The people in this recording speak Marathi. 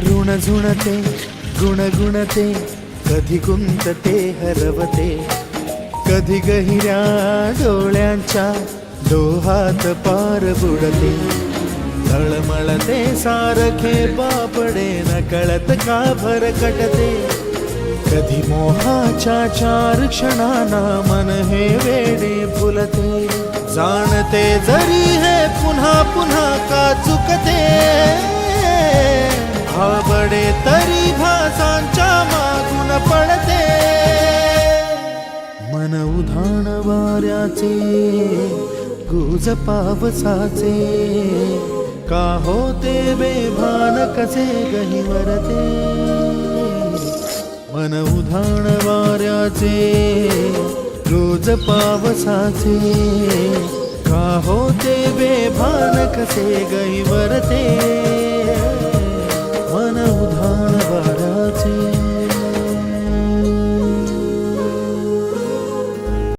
झुणझुणते गुणगुणते कधी गुंतते हरवते. कधी गहिऱ्या डोळ्यांच्या डोहात पार बुडते. तळमळते सारखे पापडे न कळत का भरकटते कधी मोहाच्या चार क्षणाना मन हे वेडे फुलते. जाणते जरी हे पुन्हा पुन्हा का चुकते. पडे तरी भासांच्या मागून पडते. मन उधाण वाऱ्याचे गुज पावसाचे का होते बेभान कसे गहिवरते मन उधाण वाऱ्याचे रोज पावसाचे का होते बेभान कसे गैवरते